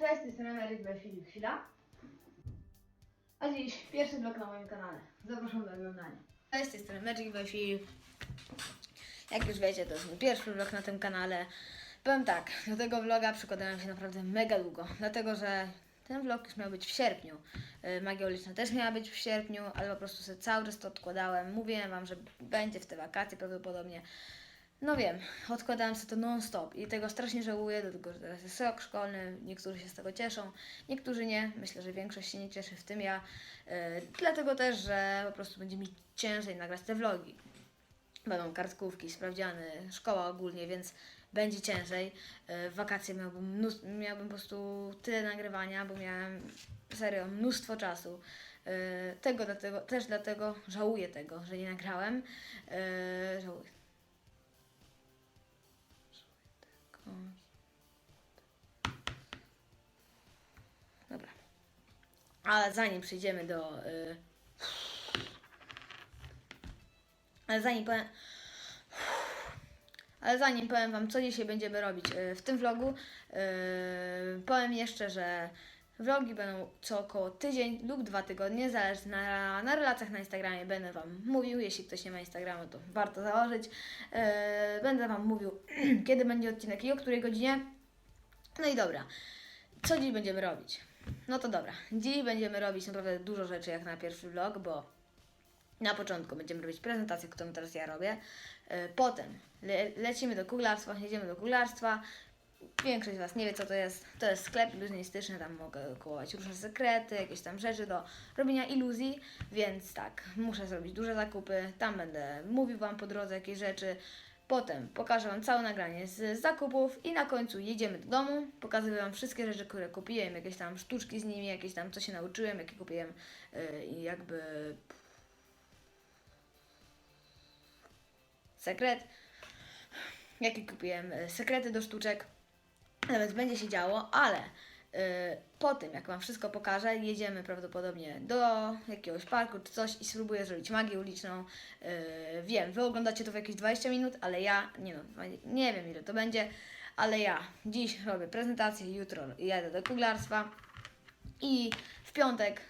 Cześć, jestem Emeryk Filip Chwila. A dziś pierwszy blok na moim kanale. Zapraszam do oglądania. Cześć, jestem Magic by Filip. Jak już wiecie, to jest mój pierwszy vlog na tym kanale. Powiem tak, do tego vloga przykładałem się naprawdę mega długo, dlatego że ten vlog już miał być w sierpniu. Yy, Magia uliczna też miała być w sierpniu, ale po prostu sobie cały czas to odkładałem. Mówiłem Wam, że będzie w te wakacje prawdopodobnie. No wiem, odkładałem sobie to non-stop i tego strasznie żałuję, dlatego że teraz jest rok szkolny, niektórzy się z tego cieszą, niektórzy nie, myślę, że większość się nie cieszy, w tym ja, yy, dlatego też, że po prostu będzie mi ciężej nagrać te vlogi. Będą kartkówki, sprawdziany, szkoła ogólnie, więc będzie ciężej. Yy, W wakacje miałbym, miałbym po prostu tyle nagrywania, bo miałem serio mnóstwo czasu. Yy, Tego dlatego, też dlatego żałuję tego, że nie nagrałem. Yy, Żałuję. Ale zanim przejdziemy do. y, Ale zanim powiem. Ale zanim powiem Wam, co dzisiaj będziemy robić y, w tym vlogu, y, powiem jeszcze, że vlogi będą co około tydzień lub dwa tygodnie, zależy na, na relacjach na Instagramie. Będę Wam mówił, jeśli ktoś nie ma Instagramu, to warto założyć. Będę Wam mówił, kiedy będzie odcinek i o której godzinie. No i dobra, co dziś będziemy robić? No to dobra, dziś będziemy robić naprawdę dużo rzeczy jak na pierwszy vlog, bo na początku będziemy robić prezentację, którą teraz ja robię. E, Potem le lecimy do kuglarstwa, jedziemy do kuglarstwa. Większość z Was nie wie, co to jest. To jest sklep iluzjonistyczny, tam mogę kupować różne sekrety, jakieś tam rzeczy do robienia iluzji, więc tak, muszę zrobić duże zakupy. Tam będę mówił Wam po drodze jakieś rzeczy. Potem pokażę Wam całe nagranie z zakupów i na końcu jedziemy do domu. Pokazuję Wam wszystkie rzeczy, które kupiłem, jakieś tam sztuczki z nimi, jakieś tam co się nauczyłem, jakie kupiłem yy, i jakby sekret, jakie kupiłem e, sekrety do sztuczek, nawet będzie się działo, ale e, po tym, jak Wam wszystko pokażę, jedziemy prawdopodobnie do jakiegoś parku czy coś i spróbuję zrobić magię uliczną. E, wiem, Wy oglądacie to w jakieś 20 minut, ale ja, nie no, nie wiem ile to będzie, ale ja dziś robię prezentację, jutro jadę do kuglarstwa i w piątek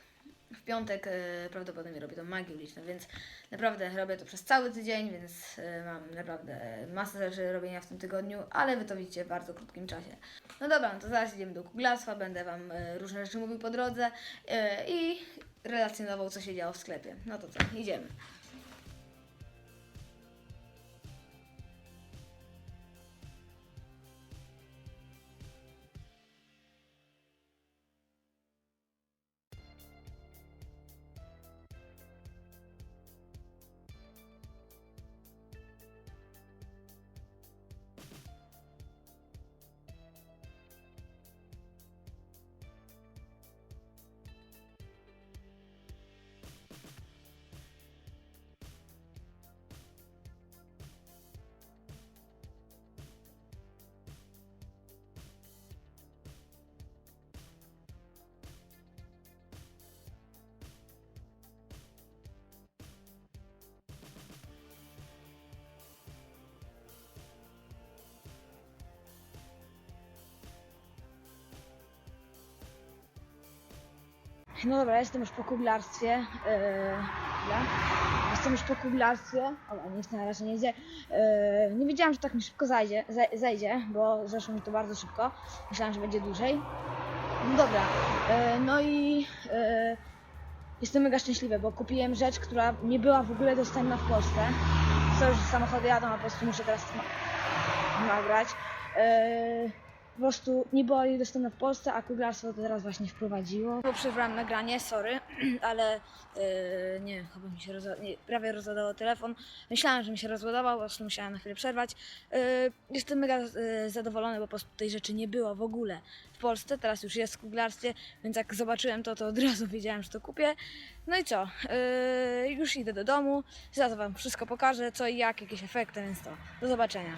w piątek e, prawdopodobnie robię tą magię uliczną, więc naprawdę robię to przez cały tydzień, więc e, mam naprawdę masę rzeczy robienia w tym tygodniu, ale wy to widzicie w bardzo krótkim czasie. No dobra, no to zaraz idziemy do kuglarstwa, będę Wam e, różne rzeczy mówił po drodze e, i relacjonował, co się działo w sklepie. No to co, idziemy. No dobra, jestem już po kuglarstwie. Yy, chwila. jestem już po kuglarstwie. O, nic na razie nie idzie. Yy, nie wiedziałam, że tak mi szybko zajdzie, zaj- zejdzie, bo zeszło mi to bardzo szybko. Myślałam, że będzie dłużej. No dobra, yy, no i yy, jestem mega szczęśliwy, bo kupiłem rzecz, która nie była w ogóle dostępna w Polsce. Co, że samochody jadą, a po prostu muszę teraz nagrać. Yy, po prostu nie była jej dostępna w Polsce, a kuglarstwo to teraz właśnie wprowadziło. Bo przerwałem nagranie, sorry, ale yy, nie, chyba mi się rozła- nie, prawie rozładował telefon. Myślałam, że mi się rozładował, po prostu musiałam na chwilę przerwać. Yy, jestem mega yy, zadowolony, bo po prostu tej rzeczy nie było w ogóle w Polsce, teraz już jest w kuglarstwie, więc jak zobaczyłem to, to od razu wiedziałem, że to kupię. No i co, yy, już idę do domu, zaraz wam wszystko pokażę, co i jak, jakieś efekty, więc to, do zobaczenia.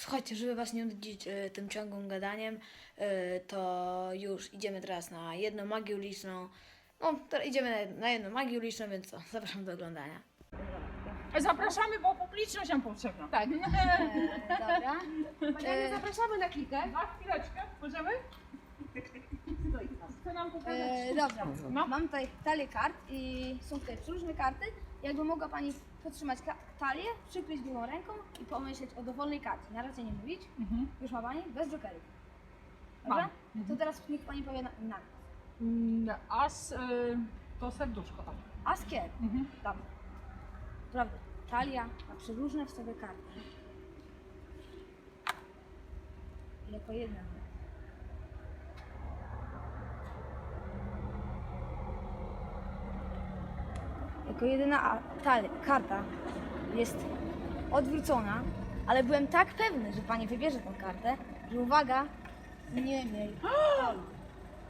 Słuchajcie, żeby was nie nudzić e, tym ciągłym gadaniem, e, to już idziemy teraz na jedną magię uliczną. No, teraz idziemy na, na jedną magię uliczną, więc co, zapraszam do oglądania. Zapraszamy, bo publiczność nam potrzebna. Tak. Dobra. Marianie, zapraszamy na kilkę. Na chwileczkę, możemy? E, dobra, No. mam tutaj talię kart i są tutaj różne karty. Jakby mogła Pani podtrzymać ka- talię, przykryć drugą ręką i pomyśleć o dowolnej karcie. Na razie nie mówić. Mhm. Już ma Pani? Bez jokerów. Dobra? Mam. To teraz niech Pani powie na, na Mm, As y, to serduszko tam. Askier. Mhm. Dobra. Prawda. Talia ma przeróżne w sobie karty. Jako jedna. Jako jedyna karta jest odwrócona, ale byłem tak pewny, że pani wybierze tę kartę, że uwaga, nie miej talii.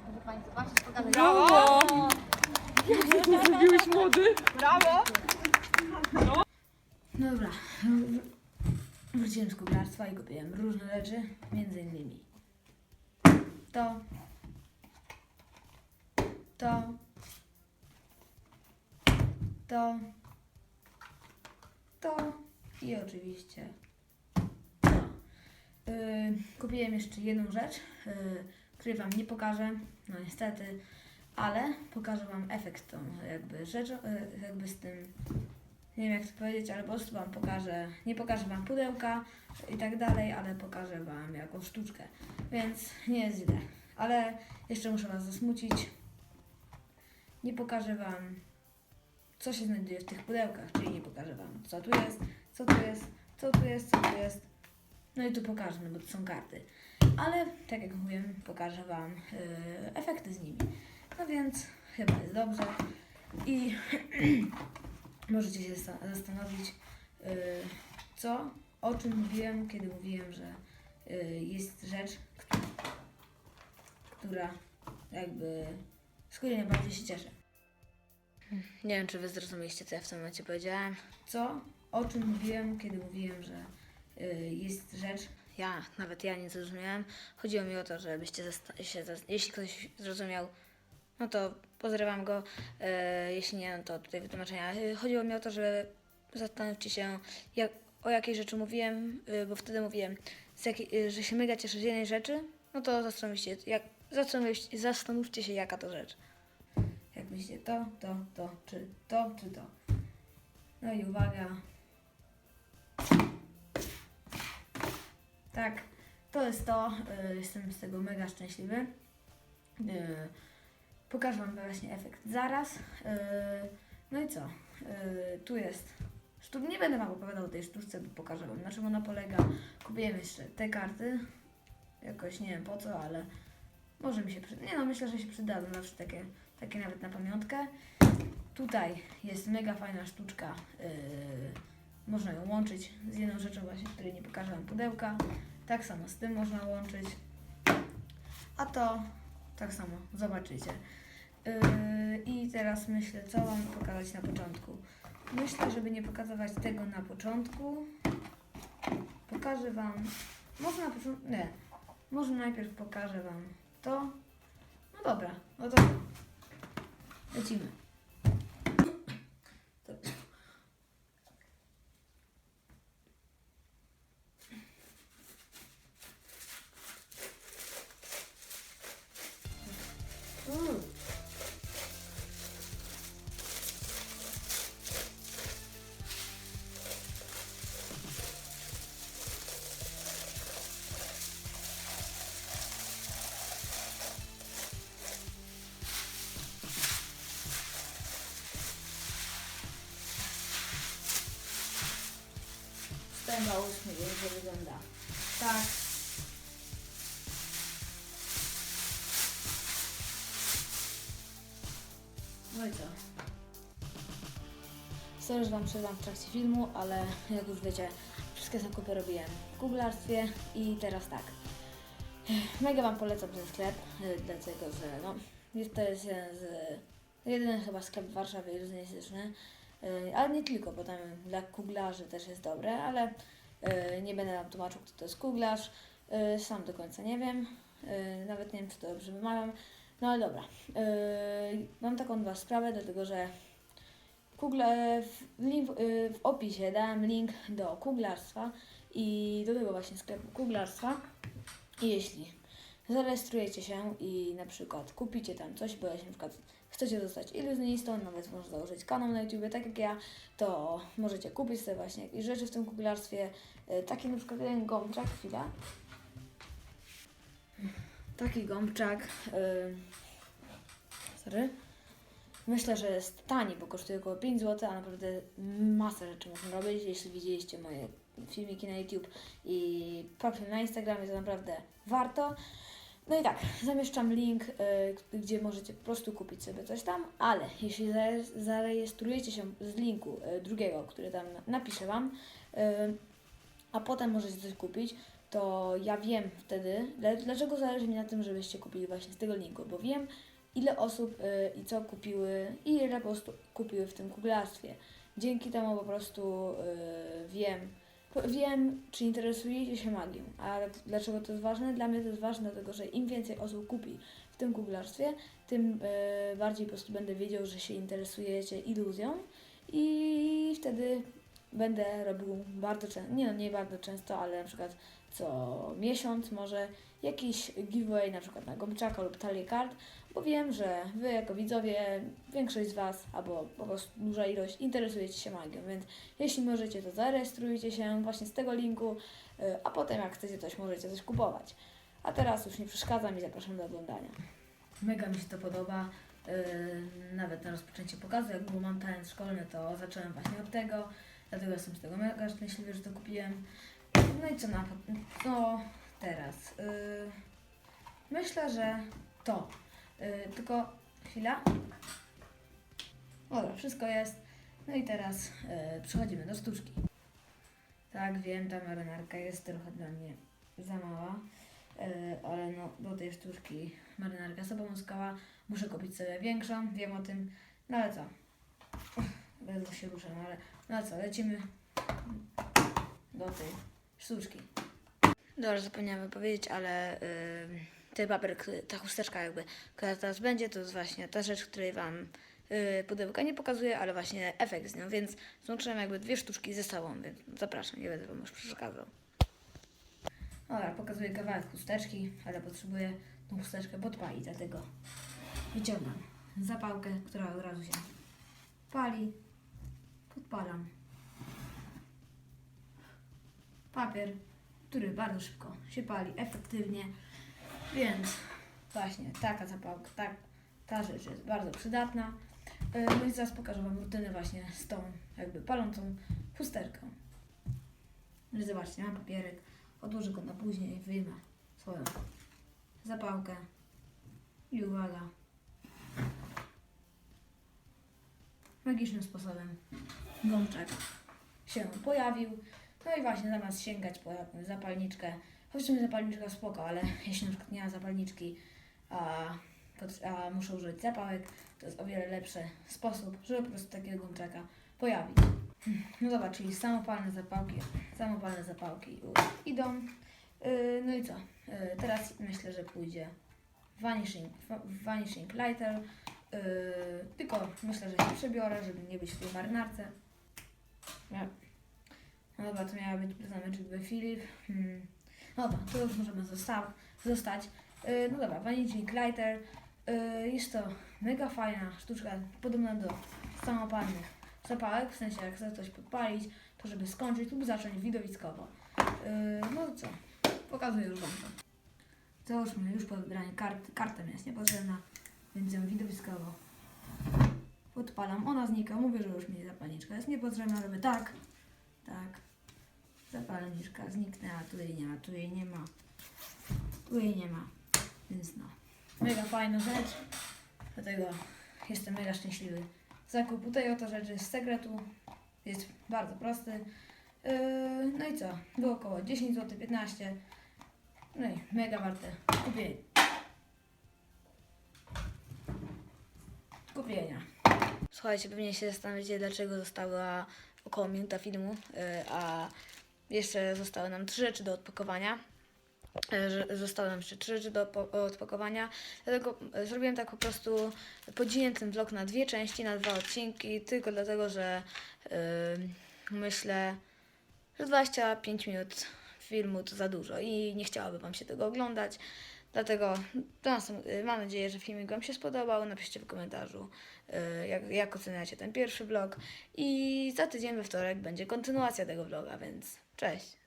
Może pani zobaczyć, pokazać. Brawo! Zrobiłeś młody? Brawo! Dobra. Wr- Wróciłem z kuglarstwa i kupiłem różne rzeczy, między innymi to, to, to, to i oczywiście to. Yy, kupiłem jeszcze jedną rzecz, yy, której Wam nie pokażę, no niestety, ale pokażę Wam efekt tą jakby rzeczą, yy, jakby z tym nie wiem jak to powiedzieć, ale po prostu Wam pokażę, nie pokażę Wam pudełka i tak dalej, ale pokażę Wam jakąś sztuczkę, więc nie jest źle. Ale jeszcze muszę Was zasmucić. Nie pokażę Wam, co się znajduje w tych pudełkach, czyli nie pokażę Wam, co tu jest, co tu jest, co tu jest, co tu jest. No i tu pokażę, no bo to są karty. Ale, tak jak mówiłem, pokażę Wam yy, efekty z nimi. No więc chyba jest dobrze. I możecie się zasta- zastanowić, yy, co, o czym mówiłem, kiedy mówiłem, że yy, jest rzecz, która jakby, z której najbardziej się cieszę. Nie wiem, czy wy zrozumieliście, co ja w tym momencie powiedziałem. Co, o czym mówiłem, kiedy mówiłem, że yy, jest rzecz. Ja, nawet ja nie zrozumiałem. Chodziło mi o to, żebyście zasta- się, zas- jeśli ktoś zrozumiał, no to pozdrawiam go. E, jeśli nie, no to tutaj wytłumaczenia. E, chodziło mi o to, że zastanówcie się, jak, o jakiej rzeczy mówiłem, bo wtedy mówiłem, z jakiej, że się mega cieszę z jednej rzeczy, no to zastanówcie, jak, zastanówcie, zastanówcie się, jaka to rzecz. Myślicie, to, to, to, czy to, czy to. No i uwaga. Tak, to jest to. E, jestem z tego mega szczęśliwy. E, Pokażę Wam właśnie efekt zaraz. Yy, no i co? Tu jest. Nie będę Wam opowiadał o tej sztuczce, bo pokażę Wam na czym ona polega. Kupiłem jeszcze te karty. Jakoś nie wiem po co, ale może mi się przyda. Nie no, myślę, że się przydadzą zawsze takie, takie nawet na pamiątkę. Tutaj jest mega fajna sztuczka. Yy, można ją łączyć z jedną rzeczą właśnie, której nie pokażę Wam pudełka. Tak samo z tym można łączyć. A to tak samo, zobaczycie. Yy, I teraz myślę, co Wam pokazać na początku. Myślę, żeby nie pokazywać tego na początku. Pokażę Wam. Może na początku. Nie. Może najpierw pokażę Wam to. No dobra, no to lecimy. To- Stęga ósmy, to wygląda. Tak. No i co? Sorry, że Wam przerwam w trakcie filmu, ale jak już wiecie, wszystkie zakupy robiłem w kuglarstwie i teraz tak. Mega Wam polecam ten sklep, y, dlatego że no, jest to jest jeden z, jedyny chyba sklep w Warszawie, realizystyczny, ale nie tylko, bo tam dla kuglarzy też jest dobre, ale nie będę nam tłumaczył, kto to jest kuglarz. Yy, sam do końca nie wiem. Yy, nawet nie wiem, czy to dobrze wymawiam. No ale dobra. Mam taką dwa sprawę, dlatego że w, link, w opisie dałem link do kuglarstwa i do tego właśnie sklepu kuglarstwa. I jeśli zarejestrujecie się i na przykład kupicie tam coś, bo jeśli na przykład chcecie zostać iluzjonistą, nawet można założyć kanał na YouTube, tak jak ja, to możecie kupić sobie właśnie jakieś rzeczy w tym kuglarstwie. Yy, Taki na przykład jeden gąbczak, chwila. Taki gąbczak. Yy, sorry. Myślę, że jest tani, bo kosztuje około 5 zł, a naprawdę masę rzeczy można robić. Jeśli widzieliście moje filmiki na YouTube i profil na Instagramie, to naprawdę warto. No i tak, zamieszczam link, y, gdzie możecie po prostu kupić sobie coś tam, ale jeśli zare- zarejestrujecie się z linku y, drugiego, który tam na- napiszę Wam, y, a potem możecie coś kupić, to ja wiem wtedy, dla- dlaczego zależy mi na tym, żebyście kupili właśnie z tego linku, bo wiem, ile osób i co kupiły i ile po prostu kupiły w tym kuglarstwie. Dzięki temu po prostu wiem, wiem, czy interesujecie się magią. A dlaczego to jest ważne? Dla mnie to jest ważne, dlatego że im więcej osób kupi w tym kuglarstwie, tym y, bardziej po prostu będę wiedział, że się interesujecie iluzją i wtedy będę robił bardzo często, nie no nie bardzo często, ale na przykład co miesiąc może jakiś giveaway na przykład na gąbczaka lub talię kart, bo wiem, że Wy jako widzowie, większość z Was, albo po prostu duża ilość, interesujecie się magią, więc jeśli możecie, to zarejestrujcie się właśnie z tego linku, y, a potem jak chcecie coś, możecie coś kupować. A teraz już nie przeszkadzam i zapraszam do oglądania. Mega mi się to podoba. Yy, nawet na rozpoczęcie pokazu, jak był mam talent szkolny, to zacząłem właśnie od tego, dlatego jestem z tego mega szczęśliwy, że to kupiłem. No i co na no teraz? Yy, myślę, że to. Yy, tylko chwila. Dobra, wszystko jest. No i teraz yy, przechodzimy do sztuczki. Tak, wiem, ta marynarka jest trochę dla mnie za mała, yy, ale no do tej sztuczki marynarka sobie pomóc Muszę kupić sobie większą, wiem o tym. No ale co? Ledwo się ruszę, no ale no co, lecimy do tej sztuczki. Dobrze, zapomniałem powiedzieć, ale yy, ten papier, ta chusteczka jakby, która teraz będzie, to jest właśnie ta rzecz, której Wam yy, pudełka nie pokazuje, ale właśnie efekt z nią, więc złączyłem jakby dwie sztuczki ze sobą, więc zapraszam, nie będę Wam już przeszkadzał. Dobra, pokazuję kawałek chusteczki, ale potrzebuję tą chusteczkę podpalić, dlatego wyciągam zapałkę, która od razu się pali, podpalam. Papier, który bardzo szybko się pali, efektywnie, więc właśnie taka zapałka, tak, ta rzecz jest bardzo przydatna. Yy, No i zaraz pokażę Wam rutynę właśnie z tą jakby palącą fusterką. No zobaczcie, mam papierek, odłożę go na później, wyjmę swoją zapałkę i uwaga. Magicznym sposobem gąbczak się pojawił. No i właśnie zamiast sięgać po zapalniczkę, choć w sumie zapalniczka spoko, ale jeśli na przykład nie ma zapalniczki, a, a muszę użyć zapałek, to jest o wiele lepszy sposób, żeby po prostu takiego gąbczaka pojawić. No dobra, czyli samopalne zapałki, samopalne zapałki już idą. Yy, no i co? Yy, teraz myślę, że pójdzie vanishing, vanishing lighter. Yy, tylko myślę, że się przebiorę, żeby nie być w tej marynarce. No dobra, to miała być zameczek by Filip. Hmm. Dobra, to już możemy zosta- zostać. Yy, no dobra, Vanishing Lighter. Yy, jest to mega fajna sztuczka, podobna do samopalnych zapałek, w sensie jak chcę coś podpalić, to żeby skończyć lub zacząć widowiskowo. Yy, no co? Pokazuję już Wam to. Załóżmy, już po wybraniu kart, karta mi jest niepotrzebna, więc ją widowiskowo podpalam. Ona znika, mówię, że już mi zapalniczka jest niepotrzebna, robię tak, tak. Zapalniczka zniknęła, tu jej nie ma, tu jej nie ma, tu jej nie ma, więc no. Mega fajna rzecz, dlatego jestem mega szczęśliwy. Zakup tej oto rzeczy z sekretu jest bardzo prosty. Yy, no i co? Było około 10 zł, 15 no i mega warte kupienia. Kupienia. Słuchajcie, pewnie się zastanawiacie, dlaczego została około minuta filmu, yy, a jeszcze zostały nam trzy rzeczy do odpakowania. E, Zostały nam jeszcze trzy rzeczy do po- odpakowania. Dlatego e, zrobiłem tak po prostu, podzieliłem ten vlog na dwie części, na dwa odcinki, tylko dlatego, że yy, myślę, że 25 minut filmu to za dużo i nie chciałaby Wam się tego oglądać. Dlatego y, mam nadzieję, że filmik Wam się spodobał. Napiszcie w komentarzu, y, jak, jak oceniacie ten pierwszy vlog. I za tydzień we wtorek będzie kontynuacja tego vloga, więc cześć!